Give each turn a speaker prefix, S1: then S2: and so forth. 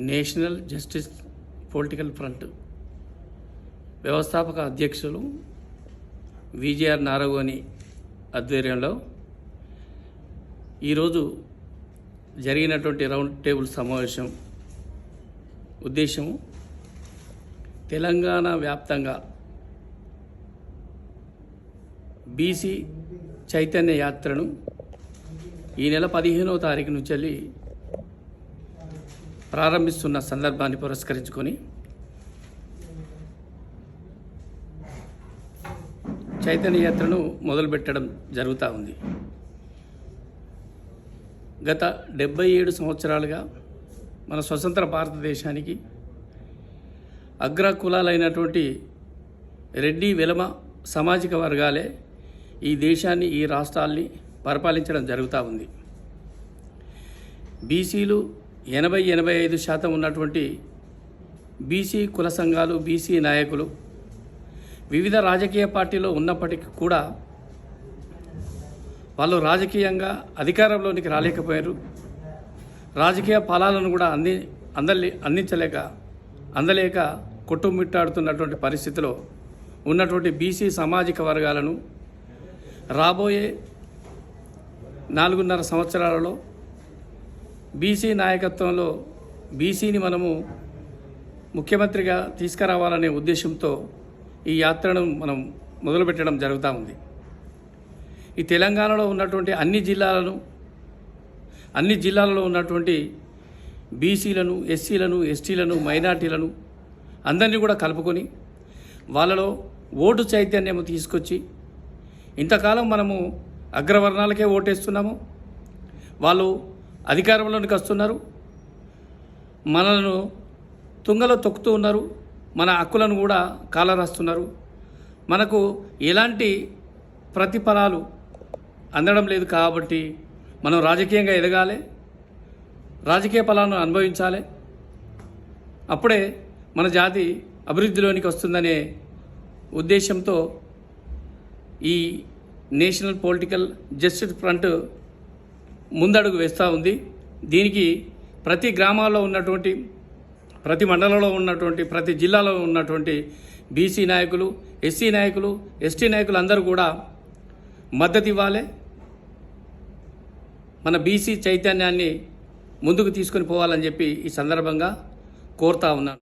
S1: National justice political front వ్యవస్థాపక అధ్యక్షులు VJR Naragoni ఆధ్వర్యంలో ఈరోజు జరిగినటువంటి రౌండ్ టేబుల్ సమావేశం ఉద్దేశము తెలంగాణ వ్యాప్తంగా బీసీ చైతన్య యాత్రను ఈ నెల పదిహేనవ తారీఖు నుంచి వెళ్ళి ప్రారంభిస్తున్న సందర్భాన్ని పురస్కరించుకొని చైతన్య యాత్రను మొదలుపెట్టడం జరుగుతూ ఉంది. గత డెబ్బై ఏడు సంవత్సరాలుగా మన స్వతంత్ర భారతదేశానికి అగ్ర కులాలైనటువంటి రెడ్డి వెలమ సామాజిక వర్గాలే ఈ దేశాన్ని ఈ రాష్ట్రాల్ని పరిపాలించడం జరుగుతూ ఉంది. బీసీలు ఎనభై ఎనభై ఐదు శాతం ఉన్నటువంటి బీసీ కుల సంఘాలు బీసీ నాయకులు వివిధ రాజకీయ పార్టీలో ఉన్నప్పటికీ కూడా వాళ్ళు రాజకీయంగా అధికారంలోనికి రాలేకపోయారు. రాజకీయ ఫలాలను కూడా అంది అందలే అందించలేక అందలేక కొట్టుమిట్టాడుతున్నటువంటి పరిస్థితిలో ఉన్నటువంటి బీసీ సామాజిక వర్గాలను రాబోయే నాలుగున్నర సంవత్సరాలలో బీసీ నాయకత్వంలో బీసీని మనము ముఖ్యమంత్రిగా తీసుకురావాలనే ఉద్దేశంతో ఈ యాత్రను మనం మొదలుపెట్టడం జరుగుతూ ఉంది. ఈ తెలంగాణలో ఉన్నటువంటి అన్ని జిల్లాలను అన్ని జిల్లాలలో ఉన్నటువంటి బీసీలను ఎస్సీలను ఎస్టీలను మైనార్టీలను అందరినీ కూడా కలుపుకొని వాళ్ళలో ఓటు చైతన్యం తీసుకొచ్చి ఇంతకాలం మనము అగ్రవర్ణాలకే ఓటేస్తున్నాము. వాళ్ళు అధికారంలోనికి వస్తున్నారు. మనలను తుంగలో తొక్కుతూ ఉన్నారు. మన హక్కులను కూడా కాలరాస్తున్నారు. మనకు ఎలాంటి ప్రతిఫలాలు అందడం లేదు కాబట్టి మనం రాజకీయంగా ఎదగాలి. రాజకీయ ఫలాలను అనుభవించాలి. అప్పుడే మన జాతి అభివృద్ధిలోనికి వస్తుందనే ఉద్దేశంతో ఈ నేషనల్ పొలిటికల్ జస్టిస్ ఫ్రంట్ ముందడుగు వేస్తూ ఉంది. దీనికి ప్రతి గ్రామాల్లో ఉన్నటువంటి ప్రతి మండలంలో ఉన్నటువంటి ప్రతి జిల్లాలో ఉన్నటువంటి బీసీ నాయకులు ఎస్సీ నాయకులు ఎస్టీ నాయకులు అందరూ కూడా మద్దతు ఇవ్వాలి. మన బీసీ చైతన్యాన్ని ముందుకు తీసుకొని పోవాలని చెప్పి ఈ సందర్భంగా కోరుతా ఉన్నాను.